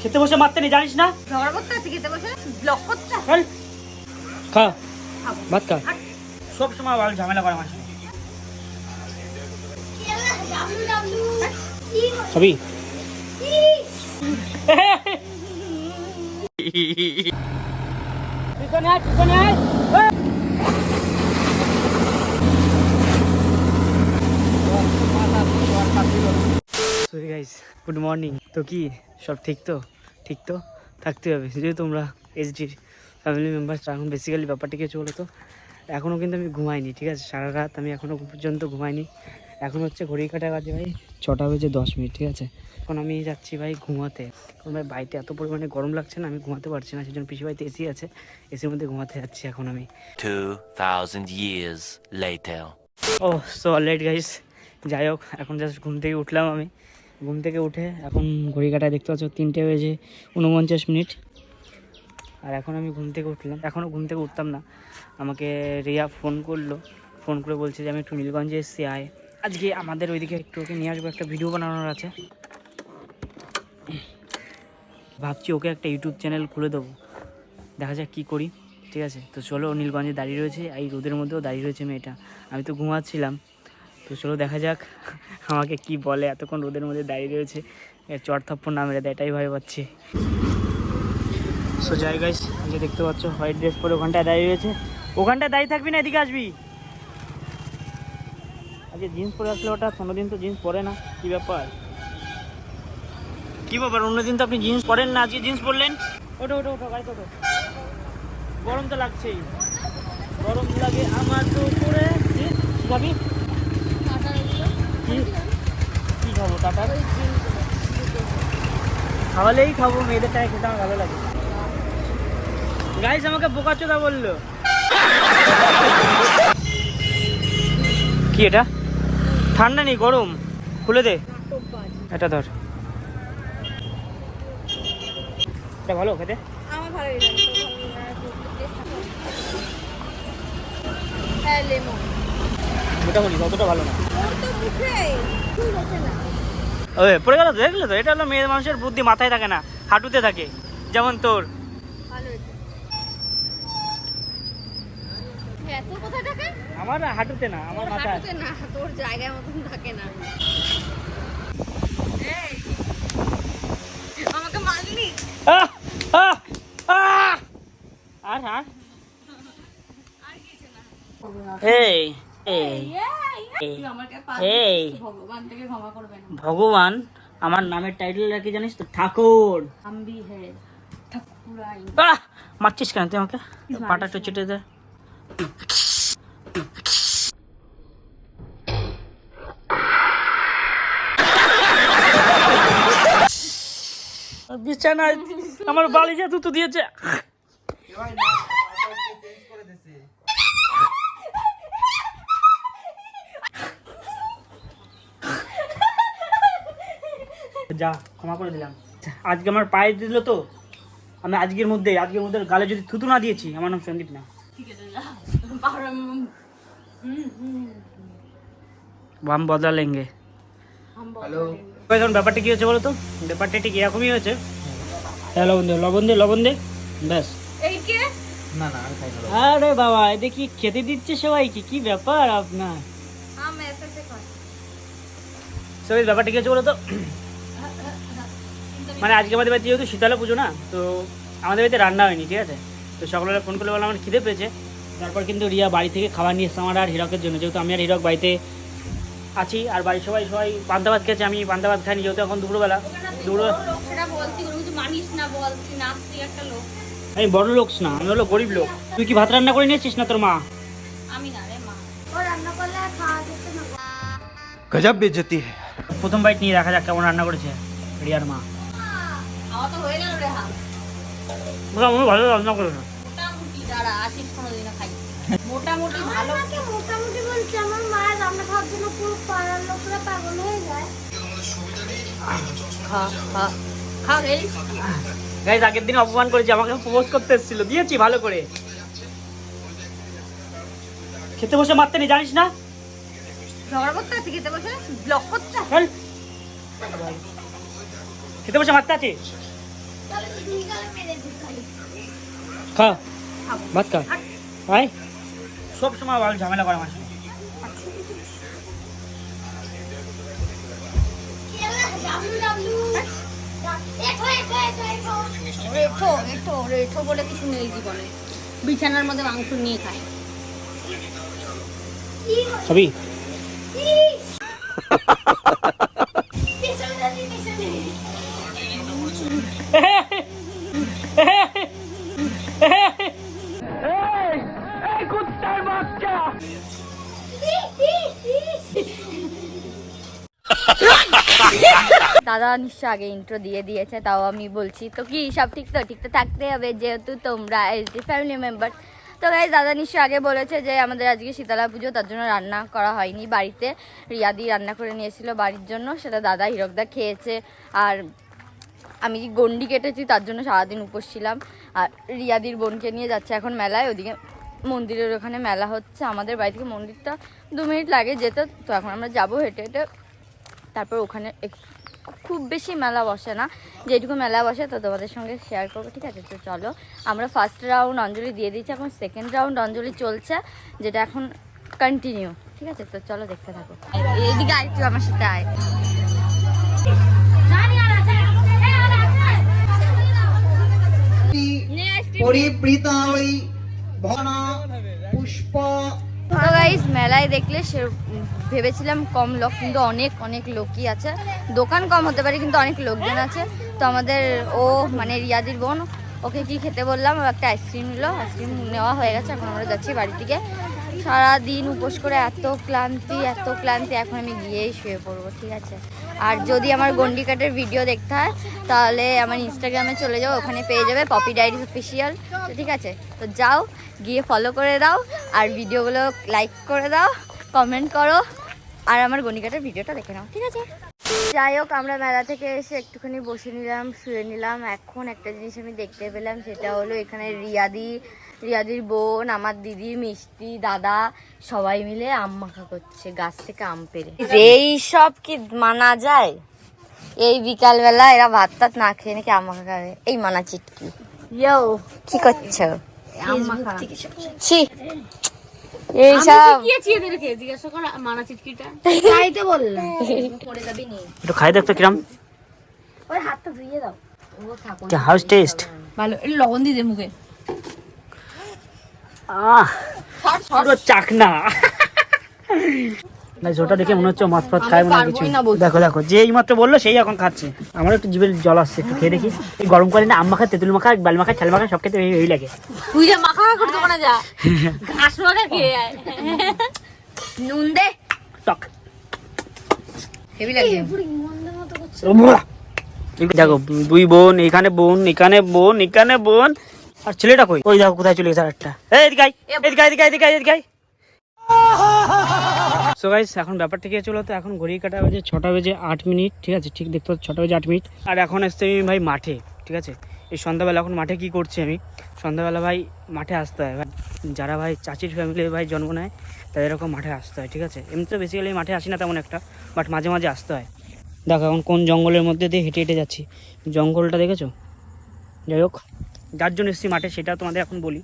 খেতে বসে মারতে নেই জানিস না? ঝগড়া করতে আছে খেতে বসে? ব্লক করতে আছে। চল। খা। ভাত খা। সব সময় ভালো ঝামেলা করে আমার খাবি পিছনে আয় পিছনে আয় গাইস গুড মর্নিং তো কি সব ঠিক তো? ঠিক তো? থাকতে হবে যেহেতু তোমরা এইচডির ফ্যামিলি মেম্বার এখন বেসিক্যালি ব্যাপারটা কিছু হলো তো? এখনও কিন্তু আমি ঘুমাইনি ঠিক আছে? সারা রাত আমি এখনও পর্যন্ত ঘুমাইনি। এখন হচ্ছে ঘড়ি কাটা বাজে ভাই ছটা বেজে দশ মিনিট ঠিক আছে? এখন আমি যাচ্ছি ভাই ঘুমাতে। কারণ ভাই বাড়িতে এত পরিমাণে গরম লাগছে না আমি ঘুমাতে পারছি না সেজন্য পিসি বাড়িতে এসি আছে এসির মধ্যে ঘুমাতে যাচ্ছি এখন আমি। 2,000 years later. ও সো অলরেড গাইস যাই হোক এখন জাস্ট ঘুম থেকে উঠলাম আমি। ঘুম থেকে উঠে এখন ঘড়ি কাটায় দেখতে পাচ্ছ তিনটে বেজে উনপঞ্চাশ মিনিট। আর এখন আমি ঘুম থেকে উঠলাম। এখনও ঘুম থেকে উঠতাম না। আমাকে রিয়া ফোন করল। ফোন করে বলছে যে, আমি একটু নীলগঞ্জে এসছি, আয়। আজকে আমাদের ওইদিকে একটু ওকে নিয়ে আসব, একটা ভিডিও বানানোর আছে। ভাবছি ওকে একটা ইউটিউব চ্যানেল খুলে দেবো। দেখা যাক কী করি। ঠিক আছে? তো চলো, নীলগঞ্জে দাঁড়িয়ে রয়েছে। এই রোদের মধ্যেও দাঁড়িয়ে রয়েছে মেয়েটা। আমি তো ঘুমাচ্ছিলাম। তো চলো দেখা যাক আমাকে কি বলে। এতক্ষণ রোদের মধ্যে দাঁড়িয়ে রয়েছে। চট থাপ্পড় না মেরে দেয়, এটাই ভয় পাচ্ছি। সো যাই গাইস যে দেখতে পাচ্ছ হোয়াইট ড্রেস পরে ওখানটায় দাঁড়িয়ে রয়েছে। ওখানটায় দাঁড়িয়ে থাকবি না, এদিকে আসবি। আজকে জিন্স পরে আসলে ওটা কোনোদিন তো জিন্স পরে না, কি ব্যাপার? কি ব্যাপার, অন্যদিন তো আপনি জিন্স পরেন না, আজকে জিন্স পরলেন? ওটো ওটো ওটো গাড়ি ওটো গরম তো লাগছেই। গরম লাগে আমার তো উপরে জিন্স কি? কি খাব, টাটা? খাওয়ালেই খাব, মেয়েদের খেতে আমার ভালো লাগে। গাইস আমাকে বোকাচোদা বলল। কি এটা? ঠান্ডা নেই, গরম। খুলে দে। এটা ধর। এটা ভালো খেতে? আমার ভালো লাগে। হ্যাঁ লেমন। মোটামুটি অতটা ভালো না। ওর তো মুখে ফুল হচ্ছে না ওই পড়ে গেল দেখলে তো? এটা হলো মেয়ে মানুষের বুদ্ধি মাথায় থাকে না হাঁটুতে থাকে। যেমন তোর। ভালো হয়েছে এত কোথায় থাকে আমার হাঁটুতে না আমার মাথায় না তোর জায়গায় মতন থাকে না। আমাকে মারলি! আর এই, ভগবান থেকে ক্ষমা করবে না। ভগবান আমার নামের টাইটেল কি জানিস তো? ঠাকুর! মারছিস কেন তুই আমাকে? পাটা একটু চেটে দে। বিছানায় আমার বালিশে দুটো দিয়েছে। যা ক্ষমা করে দিলাম। আজকে আমার পায়ে দিল তো আমি আজকের মধ্যে আজকের মধ্যে গালে যদি থুতু না দিয়েছি আমার নাম সন্দীপ না। বাম বদলালেঙ্গে। হ্যালো। এখন ব্যাপারটা কী হয়েছে বলো তো? ব্যাপারটা ঠিক এরকমই হয়েছে। হ্যাঁ লবণ দে লবণ দে লবণ দে। ব্যাস। আরে বাবা দেখি খেতে দিচ্ছে সবাইকে কি ব্যাপার আপনার? সবাই ব্যাপারটা কি হয়েছে বলো তো? মানে আজকে আমাদের বাড়িতে যেহেতু শীতলা পুজো না তো আমাদের বাড়িতে রান্না হয়নি ঠিক আছে? তো সকালবেলা ফোন করলে বললাম আমার খিদে পেয়েছে। তারপর কিন্তু রিয়া বাড়ি থেকে খাবার নিয়ে এসছে আমার আর হিরকের জন্য। যেহেতু আমি আর হিরক বাড়িতে আছি আর বাড়ির সবাই সবাই পান্তা ভাত খেয়েছে আমি পান্তা ভাত খাইনি যেহেতু এখন দুপুরবেলা। আমি বড় লোক। না আমি হলো গরিব লোক। তুই কি ভাত রান্না করে নিয়েছিস না তোর মা? আমি না রে মা। ও রান্না করলে খাওয়া যেতে না। গজব বেজতি প্রথম বাইট নিয়ে দেখা যাক কেমন রান্না করেছে রিয়ার মা আমার তো হয়ে গেল রে হাত মোটামুটি ভালো রান্না করেছে মোটামুটি দাঁড়া আসিস কোনোদিন খাই। মোটামুটি ভালো। মোটামুটি বলছি আমার মায়ের রান্না খাওয়ার জন্য পুরো পাড়ার লোকরা পাগল হয়ে যায়। খা খা খা গেলি গাইজ আগের দিন অপমান করেছি আমাকে প্রপোজ করতে এসেছিল। দিয়েছি ভালো করে। খেতে বসে মারতে নেই জানিস না? ঝগড়া করতে আছে খেতে বসে? ব্লক করতে? খেতে বসে মারতে আছে? খা। ভাত খা। ভাই সব সময় ভালো ঝামেলা করে আমার রেঠো রেঠো রেঠো বলে কিছু নেই জীবনে। বিছানার মধ্যে মাংস নিয়ে খায়। খাবি? দাদা নিশ্চয় আগে ইন্ট্রো দিয়ে দিয়েছে, তাও আমি বলছি। তো কি, সব ঠিক তো? ঠিক তো থাকতে হবে যেহেতু তোমরা এসডি ফ্যামিলি মেম্বার তো গাই দাদা নিশ্চয় আগে বলেছে যে আমাদের আজকে শীতলা পুজো, তার জন্য রান্না করা হয়নি। বাড়িতে রিয়াদি রান্না করে নিয়েছিল বাড়ির জন্য, সেটা দাদা হিরকদা খেয়েছে। আর আমি গন্ডি কেটেছি, তার জন্য সারাদিন উপোস ছিলাম। আর রিয়াদির বোনকে নিয়ে যাচ্ছে এখন মেলায়, ওদিকে মন্দিরের ওখানে মেলা হচ্ছে। আমাদের বাড়ি থেকে মন্দিরটা দু মিনিট লাগে যেতে, তো এখন আমরা যাব হেঁটে হেঁটে। তারপর ওখানে খুব বেশি মেলা বসে না। যেটুকু মেলা বসে তো তোমাদের সঙ্গে শেয়ার করব। ঠিক আছে, তো চলো। আমরা ফার্স্ট রাউন্ড অঞ্জলি দিয়ে দিচ্ছি এখন সেকেন্ড রাউন্ড অঞ্জলি চলছে, যেটা এখন কন্টিনিউ ঠিক আছে, তো চলো দেখতে থাকো। এদিকে আয় আমার সাথে আয়। পরিবৃতালি ভন পুষ্প তো গাইস মেলায় দেখলে সে ভেবেছিলাম কম লোক, কিন্তু অনেক অনেক লোকই আছে। দোকান কম হতে পারে, কিন্তু অনেক লোকজন আছে। তো আমাদের ও মানে রিয়াদির বোন, ওকে কি খেতে বললাম? ও একটা আইসক্রিম নিল আইসক্রিম নেওয়া হয়ে গেছে, এখন আমরা যাচ্ছি বাড়ি থেকে সারাদিন উপোস করে এত ক্লান্তি এত ক্লান্তি, এখন আমি গিয়েই শুয়ে পড়ব, ঠিক আছে? আর যদি আমার গন্ডি কাটের ভিডিও দেখতে হয়, তাহলে আমার ইনস্টাগ্রামে চলে যাও, ওখানে পেয়ে যাবে পপি ডায়েরিজ অফিসিয়াল তো ঠিক আছে, তো যাও, গিয়ে ফলো করে দাও, আর ভিডিওগুলো লাইক করে দাও কমেন্ট করো, আর আমার গন্ডি কাটের ভিডিওটা দেখে নাও, ঠিক আছে? যাই হোক, আমরা মেলা থেকে এসে একটুখানি বসে নিলাম, শুয়ে নিলাম। এখন একটা জিনিস আমি দেখতে পেলাম, সেটা হলো এখানে রিয়াদি রিয়াদির বোন আমার দিদি মিষ্টি দাদা সবাই মিলে আম মাখা করছে গাছ থেকে আম পেরে। এই সব কি মানা যায়? এই বিকালবেলা এরা ভাত টাত না খেয়ে নাকি আম মাখা খাবে? এই মানা চিটকি। ইয়ো কি করছ? ছি। এইসব। খাইতে বললাম। পড়ে যাবি নি। একটু খাই দেখতো কিরম। ওই হাতটা ধুইয়ে দাও। হাউস টেস্ট ভালো লবণ দিয়ে মুখে। আহ পুরো চাকনা। না ওটা দেখে মনে হচ্ছে মাছ ফাত খায় মনে কিছু। দেখো দেখো যে এই মাত্র বলল সেই এখন খাচ্ছে। আমার একটু জিভের জল আসছে একটু খেয়ে দেখি। এই না আম মাখা তেঁতুল মাখা বাল মাখা ছাল মাখা সব খেতে এই- লাগে। তুই যে মাখা করতে কোনা যা। ঘাস মাখা খেয়ে আয়। নুন দে। টক। হেভি লাগে। দেখো দুই বোন এখানে বোন এখানে বোন এখানে বোন। আর ছেলেটা কই? ওই দেখো কোথায় চলে গেছে আরেকটা? এই এদিকে আয়, এদিকে এদিকে এদিকে এদিকে সো গাইস এখন ব্যাপারটা কি চলো তো এখন ঘড়ি কাটা বাজে ছটা বেজে আট মিনিট ঠিক আছে? ঠিক দেখতে পাচ্ছ ছটা বেজে আট মিনিট। আর এখন আসতে আমি ভাই মাঠে ঠিক আছে? এই সন্ধ্যাবেলা এখন মাঠে কি করছি আমি? সন্ধ্যাবেলা ভাই মাঠে আসতে হয় ভাই। যারা ভাই চাচির ফ্যামিলি ভাই জন্ম নেয় তাদের এরকম মাঠে আসতে হয় ঠিক আছে? এমনিতে বেসিক্যালি মাঠে আসি না তেমন একটা বাট মাঝে মাঝে আসতে হয়। দেখো এখন কোন জঙ্গলের মধ্যে দিয়ে হেঁটে হেঁটে যাচ্ছি। জঙ্গলটা দেখেছ? যাই হোক যার জন্য এসেছি মাঠে, সেটা তোমাদের এখন বলি।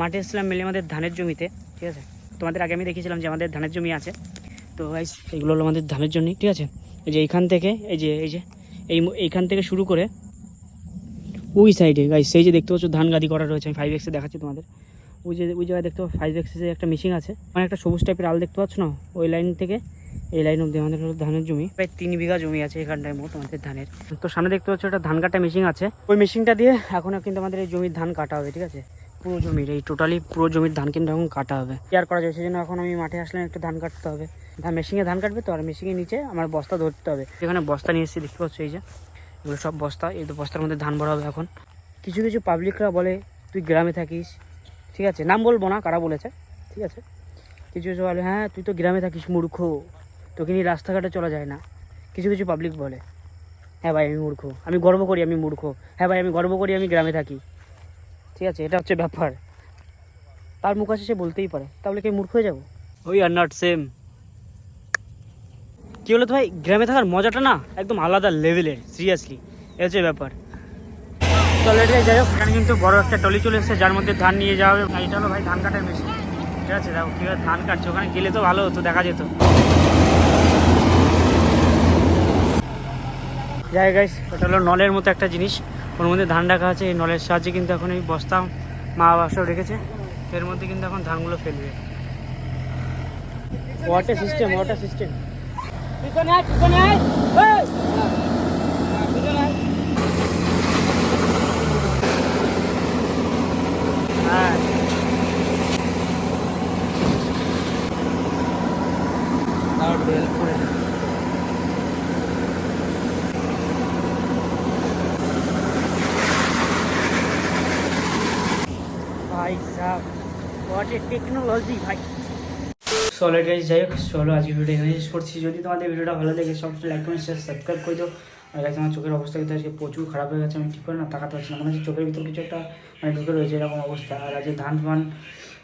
মাঠে এসেছিলাম মেলে আমাদের ধানের জমিতে, ঠিক আছে? তোমাদের আগে আমি দেখেছিলাম যে আমাদের ধানের জমি আছে। তো গাইস এগুলো হলো আমাদের ধানের জমি, ঠিক আছে? এই যে এইখান থেকে, এই যে এই যে, এই এইখান থেকে শুরু করে ওই সাইডে গাইস সেই যে দেখতে পাচ্ছ ধান গাদি করা রয়েছে, আমি ফাইভ এক্সে দেখাচ্ছি তোমাদের। ওই যে, ওই জায়গায় দেখতে পাচ্ছ ফাইভ এক্সে একটা মেশিন আছে মানে একটা সবুজ টাইপের আল দেখতে পাচ্ছ না? ওই লাইন থেকে এই লাইন অব্দি আমাদের হলো ধানের জমি। প্রায় তিন বিঘা জমি আছে এখানটায় মোট আমাদের ধানের। তো সামনে দেখতে পাচ্ছ একটা ধান কাটা মেশিন আছে। ওই মেশিনটা দিয়ে এখন কিন্তু আমাদের এই জমির ধান কাটা হবে, ঠিক আছে? পুরো জমির, এই টোটালি পুরো জমির ধান কিন্তু এখন কাটা হবে। কেয়ার করা যায় সেই জন্য এখন আমি মাঠে আসলে একটু ধান কাটতে হবে। ধান মেশিনে ধান কাটবে তো, আর মেশিনের নিচে আমার বস্তা ধরতে হবে। এখানে বস্তা নিয়ে এসেছি, দেখতে পাচ্ছ এই যে। এগুলো সব বস্তা, এই তো বস্তার মধ্যে ধান ভরা হবে এখন। কিছু কিছু পাবলিকরা বলে, তুই গ্রামে থাকিস। ঠিক আছে? নাম বলব না, কারা বলেছে? ঠিক আছে? কিছু কিছু বলে হ্যাঁ তুই তো গ্রামে থাকিস, মূর্খ। তোকে নিয়ে রাস্তাঘাটে চলা যায় না। কিছু কিছু পাবলিক বলে হ্যাঁ ভাই, আমি মূর্খ, আমি গর্ব করি, আমি মূর্খ। হ্যাঁ ভাই, আমি গর্ব করি, আমি গ্রামে থাকি। ঠিক আছে, এটা হচ্ছে ব্যাপার। তার মুখ আছে সে বলতেই পারে, তাহলে কি মূর্খ হয়ে যাব? ওই আর নট সেম কী হলো তো ভাই, গ্রামে থাকার মজাটা না একদম আলাদা লেভেলের সিরিয়াসলি এ হচ্ছে ব্যাপার। চলে যাই হোক, এখানে কিন্তু বড় একটা টলি চলে এসেছে, যার মধ্যে ধান নিয়ে যাওয়া হবে। এটা হলো ভাই, ধান কাটার মেশিন ঠিক আছে দেখো কীভাবে ধান কাটছে, ওখানে গেলে তো ভালো হতো, দেখা যেত। যাই গাইস এটা হলো নলের মতো একটা জিনিস। ওর মধ্যে ধান রাখা আছে, এই নলের সাহায্যে কিন্তু এখন এই বস্তা মা বাসাও রেখেছে। এর মধ্যে কিন্তু এখন ধানগুলো ফেলবে। ওয়াটার সিস্টেম ওয়াটার সিস্টেম আয়। হ্যাঁ ভাই সাহ টেকনোলজি ভাই। সলিড গাইজ যাই হোক চলো আজকে ভিডিও এখানে শেষ করছি। যদি তোমাদের ভিডিওটা ভালো লাগে, সব লাইক কমেন্ট শেয়ার সাবস্ক্রাইব করে দিও। আর গাইজ আমার চোখের অবস্থা কিন্তু আজকে প্রচুর খারাপ হয়ে গেছে, আমি ঠিক করে না, তাকাতে পারছি না। মনে চোখের ভিতর কিছু একটা মানে ঢুকে রয়েছে এরকম অবস্থা। আর আজকে ধান ফান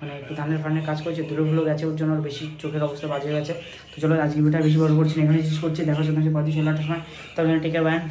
মানে একটু ধানের ফানের কাজ করছে ভুলো গেছে ওর জন্য বেশি চোখের অবস্থা বাজে গেছে। তো চলো আজকে ভিডিওটা বেশি বড় করছি না এখানে শেষ করছি। দেখা তোমার পঁয়ত্রিশ লাখ সময়। তবে টেকে ব্যান